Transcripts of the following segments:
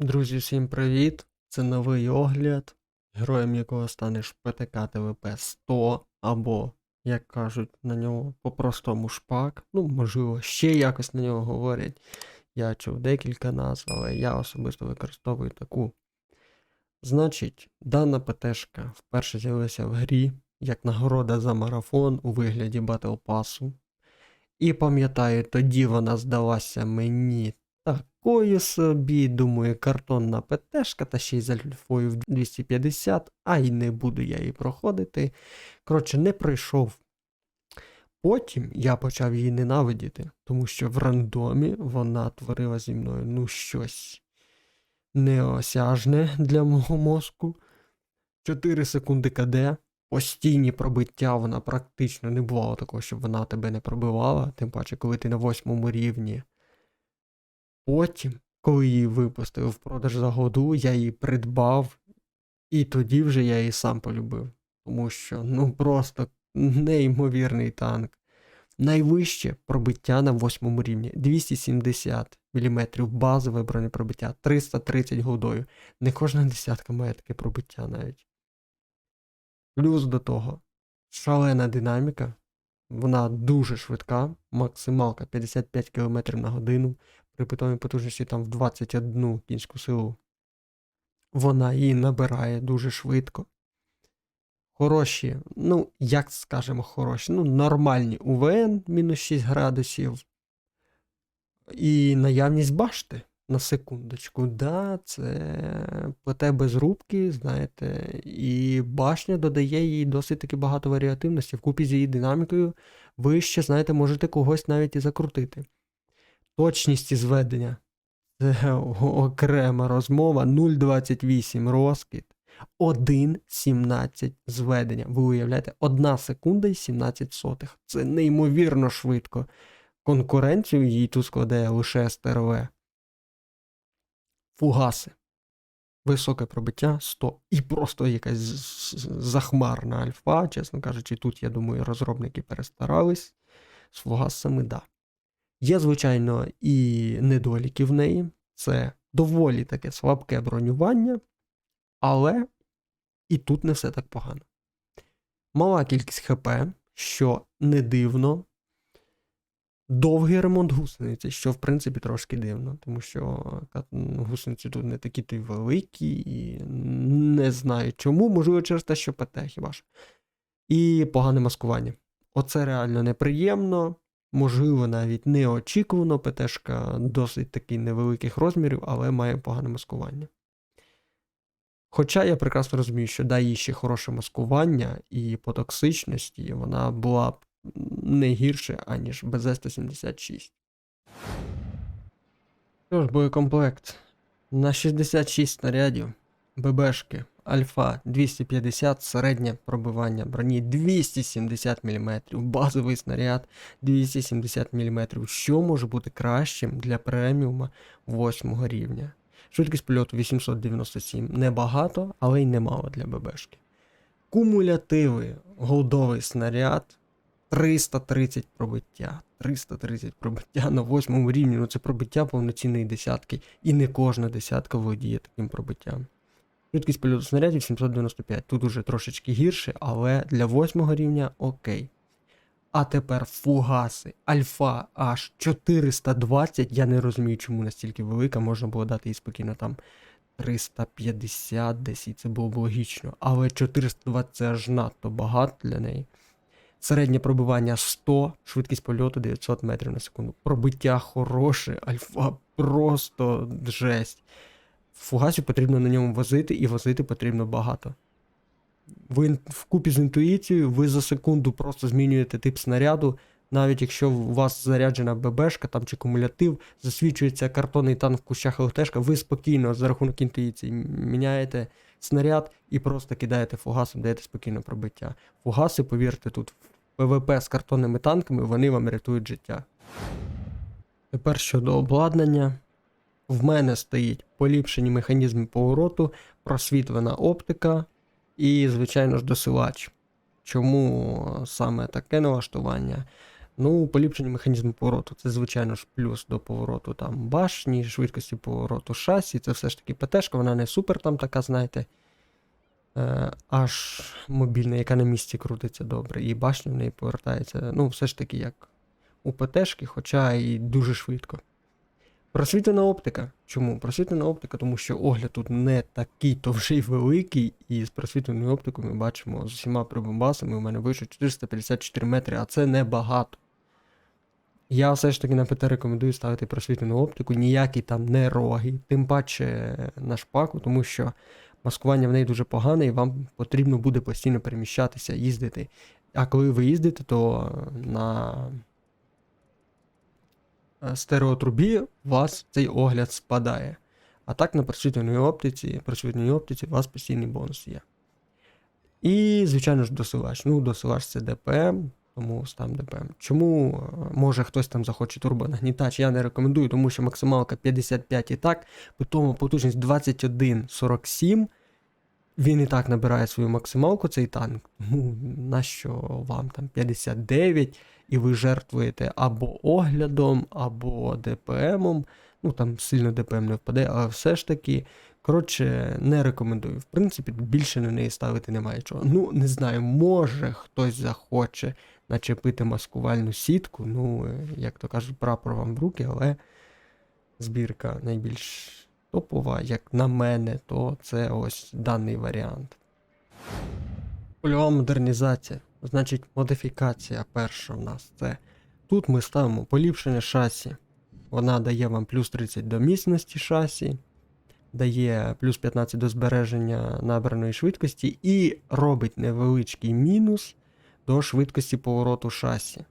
Друзі, всім привіт! Це новий огляд, героєм якого станеш ПТК ТВП 100 або, як кажуть на нього, по-простому шпак. Ну, можливо, ще якось на нього говорять. Я чув декілька назв, але я особисто використовую таку. Значить, дана ПТшка вперше з'явилася в грі як нагорода за марафон у вигляді Батл Пасу. І пам'ятаю, тоді вона здалася мені такою собі, думаю, картонна ПТшка, та ще й з альфою в 250, а й не буду я її проходити. Коротше, не пройшов. Потім я почав її ненавидіти, тому що в рандомі вона творила зі мною ну щось неосяжне для мого мозку. 4 секунди КД, постійні пробиття, вона практично не бувало такого, щоб вона тебе не пробивала, тим паче, коли ти на восьмому рівні. Потім, коли її випустив в продаж за году, я її придбав, і тоді вже я її сам полюбив. Тому що, ну просто неймовірний танк. Найвище пробиття на восьмому рівні 270 мм базове бронепробиття, 330 голдою. Не кожна десятка має таке пробиття навіть. Плюс до того, шалена динаміка, вона дуже швидка, максималка 55 км на годину, при питомій потужності там в 21 кінську силу. Вона її набирає дуже швидко. Хороші, ну, як скажемо, хороші, ну, нормальні УВН мінус 6 градусів. І наявність башти на секундочку. Да, це ПТ без рубки, знаєте, і башня додає їй досить таки багато варіативності. Вкупі з її динамікою, ви ще, знаєте, можете когось навіть і закрутити. Точність зведення. Це окрема розмова. 0,28 розкид. 1,17 зведення. Ви уявляєте, 1 секунда і 17 сотих. Це неймовірно швидко. Конкуренцію їй тут складає лише СТРВ. Фугаси. Високе пробиття 100. І просто якась захмарна альфа. Чесно кажучи, тут, я думаю, розробники перестарались. З фугасами, да. Є, звичайно, і недоліки в неї. Це доволі таке слабке бронювання, але і тут не все так погано. Мала кількість ХП, що не дивно. Довгий ремонт гусениці, що в принципі трошки дивно, тому що гусениці тут не такі то й великі, і не знаю чому, можливо, через те, що ПТ хіба ж. І погане маскування. Оце реально неприємно. Можливо, навіть неочікувано, ПТшка досить таки невеликих розмірів, але має погане маскування. Хоча я прекрасно розумію, що їй ще хороше маскування, і по токсичності вона була б не гірше, аніж БЗ-176. Що ж, боєкомплект. На 66 снарядів ББшки Альфа 250, середнє пробивання броні 270 мм, базовий снаряд 270 мм. Що може бути кращим для преміума 8 рівня? Швидкість польоту 897. Небагато, але й немало для ББшки. Кумулятиви, голдовий снаряд 330 пробиття. 330 пробиття на 8 рівні. Ну це пробиття повноцінної десятки. І не кожна десятка володіє таким пробиттям. Швидкість польоту снарядів 795. Тут уже трошечки гірше, але для 8 рівня окей. А тепер фугаси. Альфа аж 420. Я не розумію, чому настільки велика, можна було дати їй спокійно там 350 десь, і це було б логічно. Але 420 це аж надто багато для неї. Середнє пробивання 100, швидкість польоту 900 метрів на секунду. Пробиття хороше, альфа просто жесть. Фугасів потрібно на ньому возити, і возити потрібно багато. Ви вкупі з інтуїцією, ви за секунду просто змінюєте тип снаряду. Навіть якщо у вас заряджена ББшка там чи кумулятив, засвічується картонний танк в кущах ЛТшка, ви спокійно за рахунок інтуїції міняєте снаряд і просто кидаєте фугасом, даєте спокійно пробиття. Фугаси, повірте, тут ПВП з картонними танками, вони вам рятують життя. Тепер щодо обладнання. В мене стоїть поліпшені механізми повороту, просвітлена оптика і, звичайно ж, досилач. Чому саме таке налаштування? Ну, поліпшення механізму повороту. Це, звичайно ж, плюс до повороту там башні, швидкості повороту шасі. Це все ж таки ПТшка, вона не супер там така, знаєте. Е, аж мобільна, яка на місці крутиться добре. І башня в неї повертається. Ну, все ж таки, як у ПТшки, хоча і дуже швидко. Просвітлена оптика. Чому? Просвітлена оптика, тому що огляд тут не такий то вже й великий, і з просвітленою оптикою ми бачимо з усіма прибамбасами у мене вийшло 454 метри, а це небагато. Я все ж таки на ПТ рекомендую ставити просвітлену оптику, ніякі там не роги, тим паче на шпаку, тому що маскування в неї дуже погане, і вам потрібно буде постійно переміщатися, їздити. А коли ви їздите, то на стереотрубі у вас цей огляд спадає. А так на просвітленій оптиці, просвітленій оптиці у вас постійний бонус є. І, звичайно ж, досилач. Ну, досилач це ДПМ, тому ставимо ДПМ. Чому е, може хтось там захоче турбонагнітач? Я не рекомендую, тому що максималка 55 і так, тому потужність 21,47. Він і так набирає свою максималку, цей танк. Тому нащо вам там 59, і ви жертвуєте або оглядом, або ДПМом. Ну там сильно ДПМ не впаде, але все ж таки. Коротше, не рекомендую. В принципі, більше на неї ставити немає чого. Ну, не знаю, може хтось захоче начепити маскувальну сітку. Ну, е, як то кажуть, прапор вам в руки, але збірка найбільш топова, як на мене, то це ось даний варіант. Польова модернізація. Значить, модифікація перша в нас це. Тут ми ставимо поліпшення шасі. Вона дає вам плюс 30 до міцності шасі, дає плюс 15 до збереження набраної швидкості і робить невеличкий мінус до швидкості повороту шасі.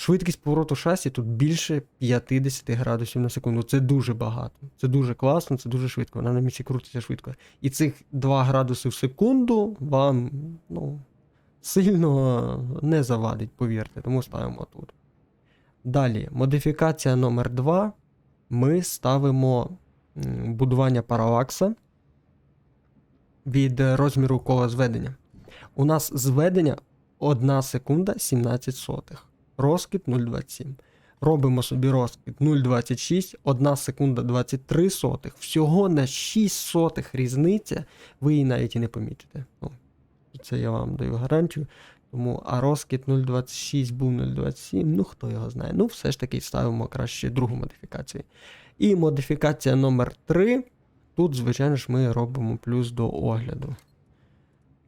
Швидкість повороту шасі тут більше 50 градусів на секунду. Це дуже багато. Це дуже класно, це дуже швидко. Вона на місці крутиться швидко. І цих 2 градуси в секунду вам ну, сильно не завадить, повірте, тому ставимо тут. Далі, модифікація номер 2 Ми ставимо будування паралакса від розміру кола зведення. У нас зведення 1 секунда 17 сотих. Розкид 0,27. Робимо собі розкид 0,26, 1 секунда 23 сотих. Всього на 6 сотих різниця, ви її навіть і не помітите. Ну, це я вам даю гарантію. Тому, а розкид 0,26 був 0,27, ну хто його знає. Ну, все ж таки ставимо краще другу модифікацію. І модифікація номер 3 Тут, звичайно ж, ми робимо плюс до огляду.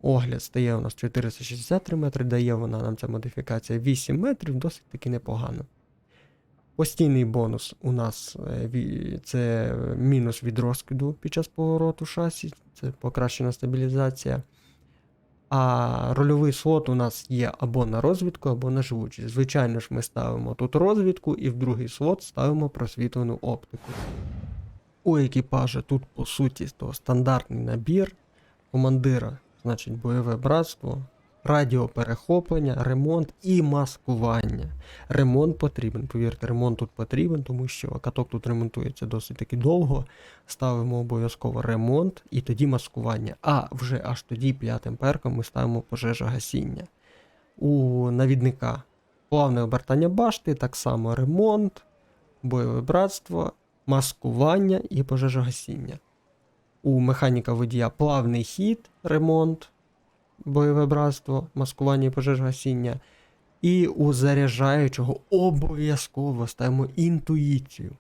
Огляд стає у нас 463 метри, дає вона нам ця модифікація 8 метрів, досить таки непогано. Постійний бонус у нас е, це мінус від розкиду під час повороту шасі, це покращена стабілізація. А рольовий слот у нас є або на розвідку, або на живучість. Звичайно ж, ми ставимо тут розвідку і в другий слот ставимо просвітлену оптику. У екіпажа тут, по суті, то стандартний набір командира, значить, бойове братство, радіоперехоплення, ремонт і маскування. Ремонт потрібен. Повірте, ремонт тут потрібен, тому що каток тут ремонтується досить таки довго. Ставимо обов'язково ремонт і тоді маскування. А вже аж тоді п'ятим перком ми ставимо пожежогасіння. У навідника плавне обертання башти, так само ремонт, бойове братство, маскування і пожежогасіння. У механіка водія плавний хід, ремонт, бойове братство, маскування і пожежогасіння. І у заряджаючого обов'язково ставимо інтуїцію.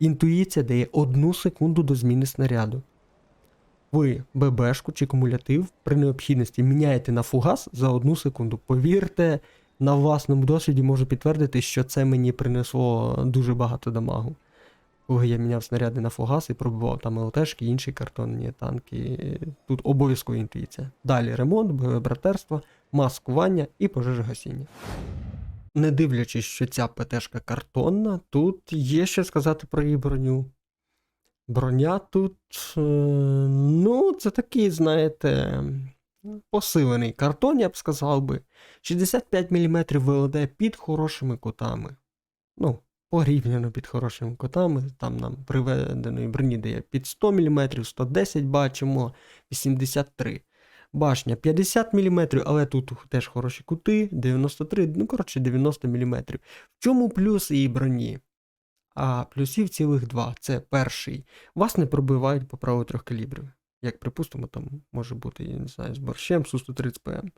Інтуїція дає одну секунду до зміни снаряду. Ви ББшку чи кумулятив при необхідності міняєте на фугас за одну секунду. Повірте, на власному досвіді можу підтвердити, що це мені принесло дуже багато дамагу. Коли я міняв снаряди на фугас і пробував там ЛТшки, інші картонні танки. Тут обов'язково інтуїція. Далі ремонт, бойове братерство, маскування і пожежогасіння. Не дивлячись, що ця ПТшка картонна, тут є що сказати про її броню. Броня тут, е, ну, це такий, знаєте, посилений картон, я б сказав би. 65 мм ВЛД під хорошими кутами. Ну, порівняно під хорошими кутами. Там нам приведеної броні дає під 100 мм, 110 бачимо, 83. Башня 50 мм, але тут теж хороші кути, 93, ну коротше 90 мм. В чому плюс її броні? А плюсів цілих два. Це перший. Вас не пробивають по праву трьох калібрів. Як припустимо, там може бути, я не знаю, з борщем Су-130 ПМ.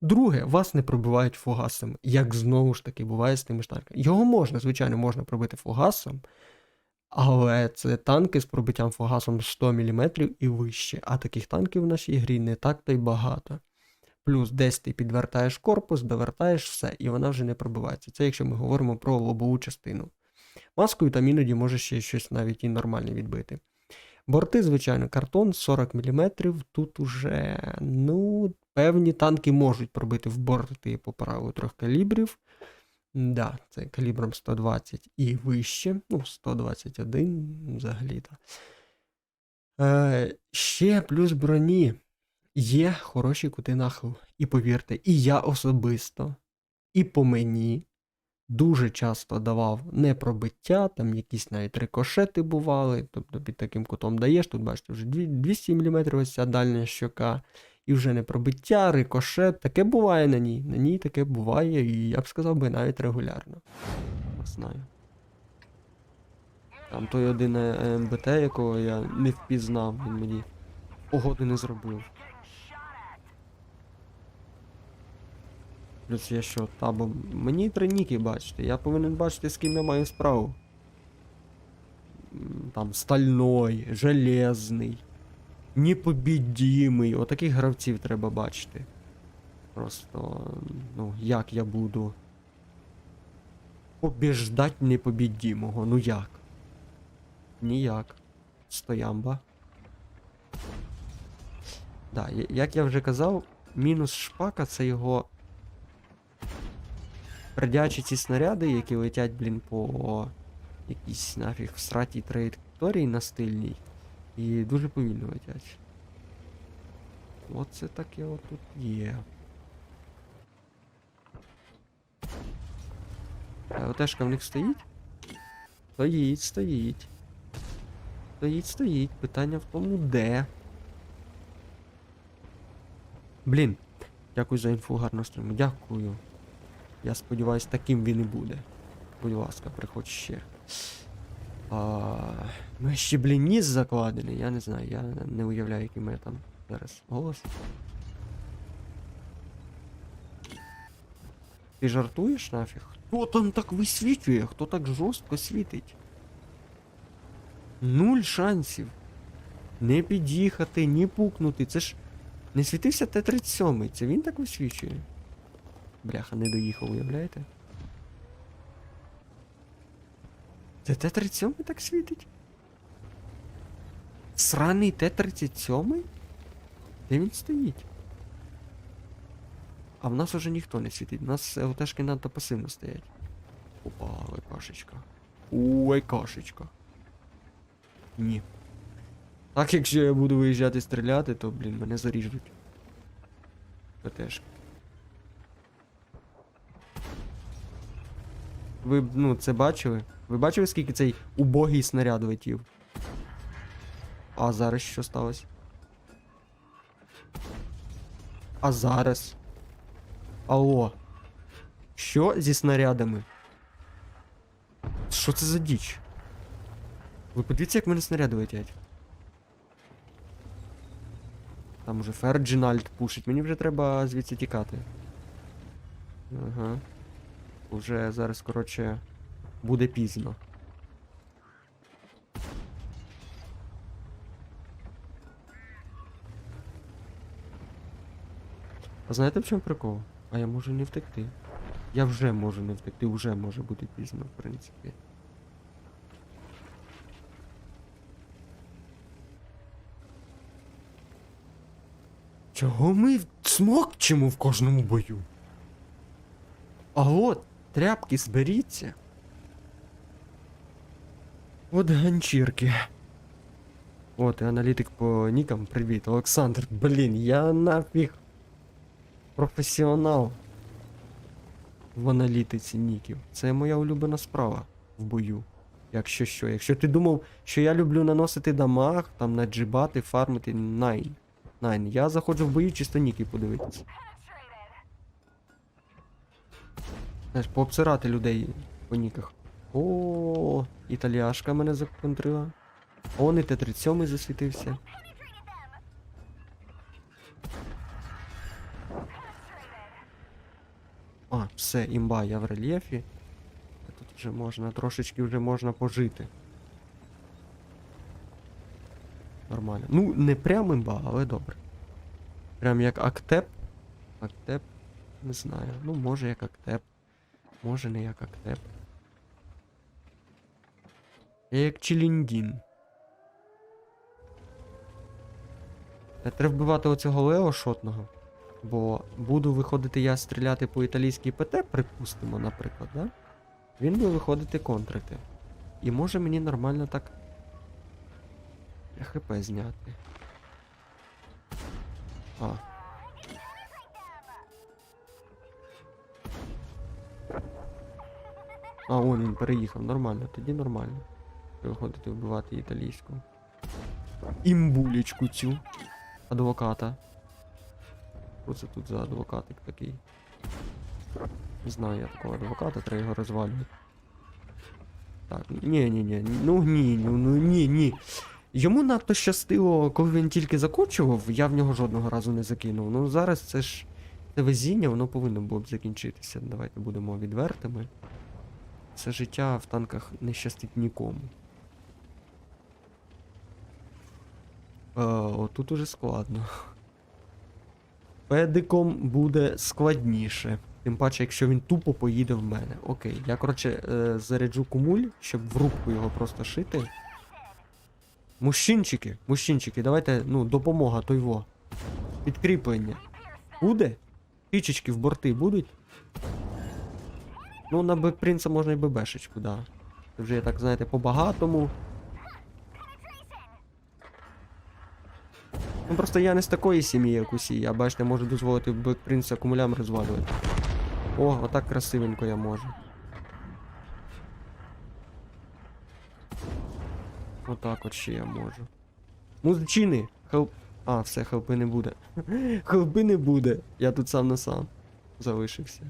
Друге, вас не пробивають фугасом, як знову ж таки буває з тими ж танками. Його можна, звичайно, можна пробити фугасом, але це танки з пробиттям фугасом 100 мм і вище. А таких танків в нашій грі не так то й багато. Плюс десь ти підвертаєш корпус, довертаєш все, і вона вже не пробивається. Це якщо ми говоримо про лобову частину. Маскою там іноді може ще щось навіть і нормальне відбити. Борти, звичайно, картон 40 мм. Тут уже, ну, певні танки можуть пробити в борти по правилу трьох калібрів. Да, це калібром 120 і вище. Ну, 121 взагалі. то Е, ще плюс броні. Є хороші кути нахилу. І повірте, і я особисто, і по мені дуже часто давав не пробиття, там якісь навіть рикошети бували. Тобто під таким кутом даєш, тут бачите, вже 200 мм ось ця дальня щока. І вже не пробиття, рикошет. Таке буває на ній. На ній таке буває, і я б сказав би навіть регулярно. Не знаю. Там той один е, МБТ, якого я не впізнав, він мені погоди не зробив. Плюс я що, табом. Мені три ніки бачите. Я повинен бачити, з ким я маю справу. Там стальной, железний, непобідімий. Отаких гравців треба бачити. Просто, ну, як я буду побіждать непобідімого? Ну як? Ніяк. Стоямба. Да, як я вже казав, мінус шпака це його Радячі ці снаряди, які летять, блін, по якійсь нафіг всратій траєкторії на. І дуже повільно летять. Оце таке от тут є. А ОТшка в них стоїть? Стоїть, стоїть. Стоїть, стоїть. Питання в тому, де. Блін. Дякую за інфу, гарного стріму. Дякую. Я сподіваюсь, таким він і буде. Будь ласка, приходь ще. А, ще, блін, ніс закладений, я не знаю, я не уявляю, який мене там зараз голос. Ти жартуєш нафіг? Хто там так висвітлює? Хто так жорстко світить? Нуль шансів. Не під'їхати, ні пукнути. Це ж не світився Т-37, це він так висвічує. Бляха, не доїхав, уявляєте? Це Т-37 так світить? Сраний Т-37? Де він стоїть? А в нас уже ніхто не світить. У нас ЛТшки надто пасивно стоять. Опа, ой, кашечка. Ой, кашечка. Ні. Так, якщо я буду виїжджати стріляти, то, блін, мене заріжуть. ПТшки. Ви б, ну, це бачили? Ви бачили, скільки цей убогий снаряд летів? А зараз що сталося? А зараз? Алло. Що зі снарядами? Що це за діч? Ви подивіться, як мене снаряди летять. Там уже Ферджинальд пушить. Мені вже треба звідси тікати. Ага. Уже зараз, коротше, буде пізно. А знаєте в чому прикол? А я можу не втекти. Я вже можу не втекти, вже може бути пізно, в принципі. Чого ми смокчемо в кожному бою? А от, тряпки зберіться. От ганчірки. От, і аналітик по нікам, привіт, Олександр. Блін, я нафіг професіонал в аналітиці ніків. Це моя улюблена справа в бою. Якщо що. Якщо ти думав, що я люблю наносити дамаг, там наджибати, фармити, найн. Найн, я заходжу в бої чисто ніки подивитися. Знаєш, пообсирати людей по ніках. О, італіашка мене законтрила. Он і Т-37 засвітився. А, все, імба, я в рельєфі. Тут вже можна, трошечки вже можна пожити. Нормально. Ну, не прям імба, але добре. Прям як актеп. Актеп. Не знаю. Ну, може як актеп. Може не як актеп. Як Челіндін. Треба вбивати оцього Лео шотного. Бо буду виходити я стріляти по італійській ПТ, припустимо, наприклад, да? Він буде виходити контрити. І може мені нормально так. ХП зняти. А. А, он він переїхав, нормально, тоді нормально. Виходити вбивати італійську. Імбулечку цю. Адвоката. Що це тут за адвокатик такий? Не знаю я такого адвоката, треба його розвалювати. Так, ні, ні, ні, ну ні, ну, ну ні, ні. Йому надто щастило, коли він тільки закочував, я в нього жодного разу не закинув. Ну зараз це ж це везіння, воно повинно було б закінчитися. Давайте будемо відвертими. Це життя в танках не щастить нікому. Е, отут уже складно. Педиком буде складніше. Тим паче, якщо він тупо поїде в мене. Окей, я, коротше, е, заряджу кумуль, щоб в рубку його просто шити. Мужчинчики, мужчинчики, давайте, ну, допомога, той во. Підкріплення. Буде? Пічечки в борти будуть? Ну, на бекпринца можна і ББшечку, да. Це вже я так, знаєте, по-багатому. Ну просто я не з такої сім'ї, як усі. Я, бачите, можу дозволити бекпринца кумулям розвалювати. О, отак красивенько я можу. Отак от ще я можу. Музичини! Хелп. А, все, хелпи не буде. Хелпи не буде. Я тут сам на сам залишився.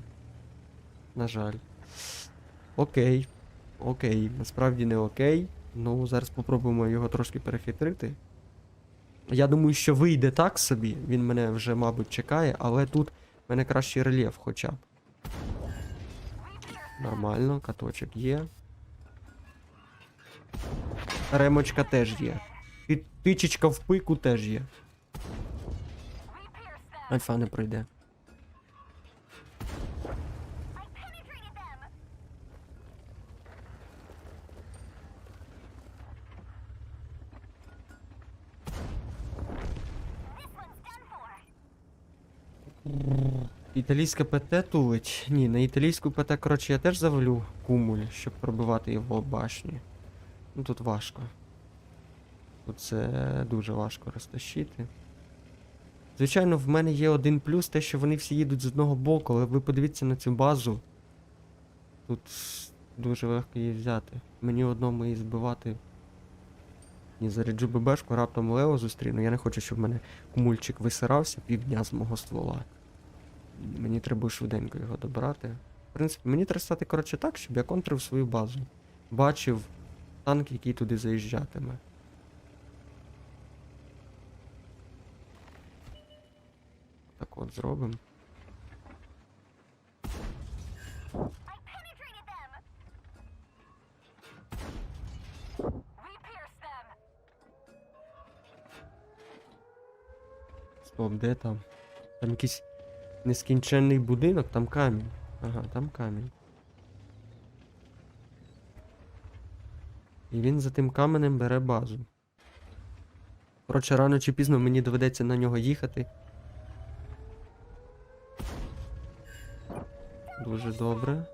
На жаль. Окей. Окей. Насправді не окей. Ну, зараз попробуємо його трошки перехитрити. Я думаю, що вийде так собі. Він мене вже, мабуть, чекає, але тут в мене кращий рельєф хоча б. Нормально, каточок є. Ремочка теж є. Тичечка в пику теж є. Альфа не пройде. Італійська ПТ тулить. Ні, на італійську ПТ, коротше, я теж завалю кумуль, щоб пробивати його башні. Ну тут важко. Тут це дуже важко розтащити. Звичайно, в мене є один плюс, те, що вони всі їдуть з одного боку, але ви подивіться на цю базу. Тут дуже легко її взяти. Мені одному її збивати. Ні, заряджу ББшку, раптом Лео зустріну. Я не хочу, щоб в мене кумульчик висирався півдня з мого ствола. Мені треба швиденько його добрати. В принципі, мені треба стати, коротше, так, щоб я контрив свою базу. Бачив танк, який туди заїжджатиме. Так от зробимо. Стоп, де там? Там якийсь нескінченний будинок, там камінь. Ага, там камінь. І він за тим каменем бере базу. Коротше, рано чи пізно мені доведеться на нього їхати. Дуже добре.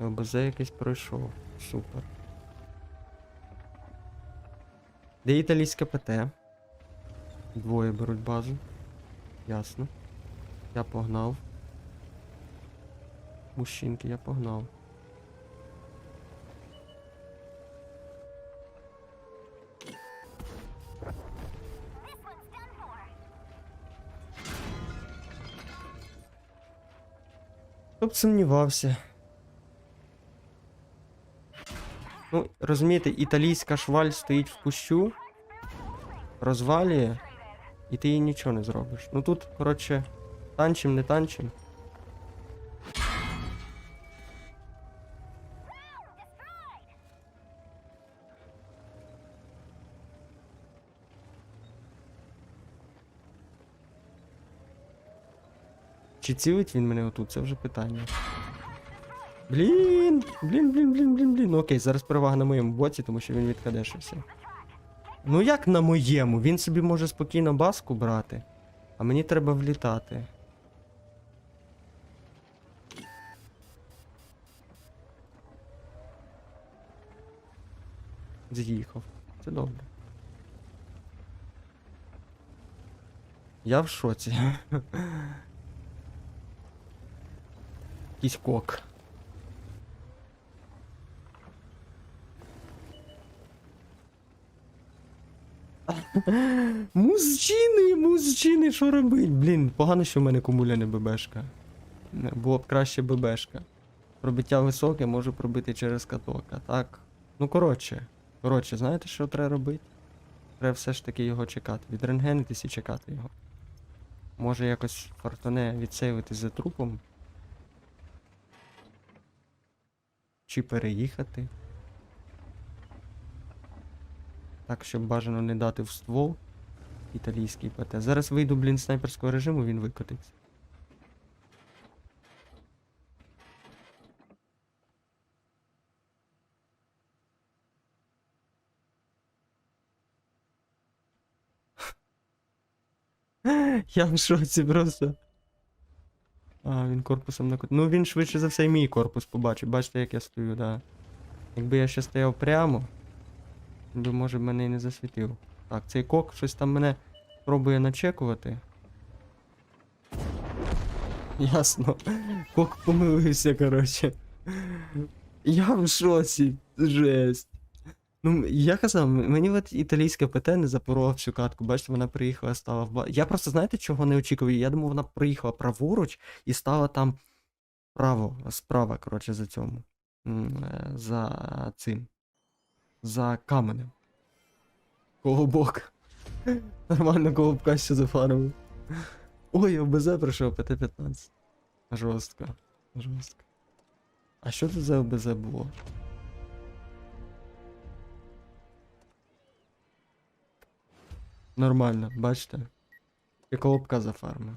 ЛБЗ якийсь пройшов. Супер. Де італійська ПТ? Двоє беруть базу. Ясно. Я погнав. Мужчинки, я погнав. Хто б сумнівався. Ну, розумієте, італійська шваль стоїть в кущу, розвалює і ти їй нічого не зробиш. Ну тут, коротше, танчим, не танчим. Чи цілить він мене отут? Це вже питання. Блін, блін, блін, блін, блін, блін. Ну окей, зараз перевага на моєму боці, тому що він відкадешився. Ну як на моєму? Він собі може спокійно баску брати, а мені треба влітати. З'їхав. Це добре. Я в шоці. Якийсь кок. Мужчини, мужчини, що робить? Блін, погано, що в мене кумуля не ББшка. Було б краще ББшка. Пробиття високе можу пробити через каток, а так. Ну коротше. Коротше, знаєте, що треба робити? Треба все ж таки його чекати. Відрентгенитись і чекати його. Може якось фортуне відсейвити за трупом. Чи переїхати. Так, щоб бажано не дати в ствол. Італійський ПТ. Зараз вийду, блін, снайперського режиму, він викотиться. Я в шоці просто. А, він корпусом на Ну він швидше за все і мій корпус побачив. Бачите, як я стою, да. Якби я ще стояв прямо, би, може, мене і не засвітив. Так, цей кок щось там мене пробує начекувати. Ясно. Кок помилився, коротше. Я в шоці. Жесть. Ну, я казав, мені от італійське ПТ не запороло всю катку. Бачите, вона приїхала, стала в ба. Я просто знаєте, чого не очікував? Я думав, вона приїхала праворуч і стала там право, справа, коротше, за цьому. Е, За цим. За каменем. Колобок. Нормально колобка ще зафармив. Ой, ОБЗ пройшов ПТ-15. Жорстко. Жорстко. А що це за ОБЗ було? Нормально, бачите? Я колобка зафармив.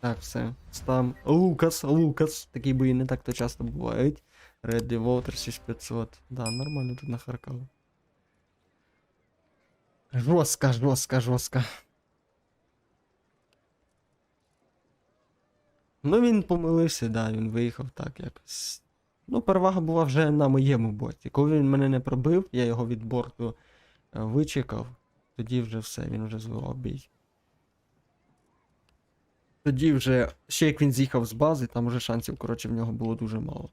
Так, все. Стам. Лукас, Лукас. Такі бої не так то часто бувають. Red Devoter 6500. Да, нормально тут нахаркало. Жорстко, жорстко, жорстко. Ну він помилився, да, він виїхав так якось. Ну, перевага була вже на моєму боці. Коли він мене не пробив, я його від борту е, вичекав, тоді вже все, він вже звивав бій. Тоді вже, ще як він з'їхав з бази, там вже шансів, коротше, в нього було дуже мало.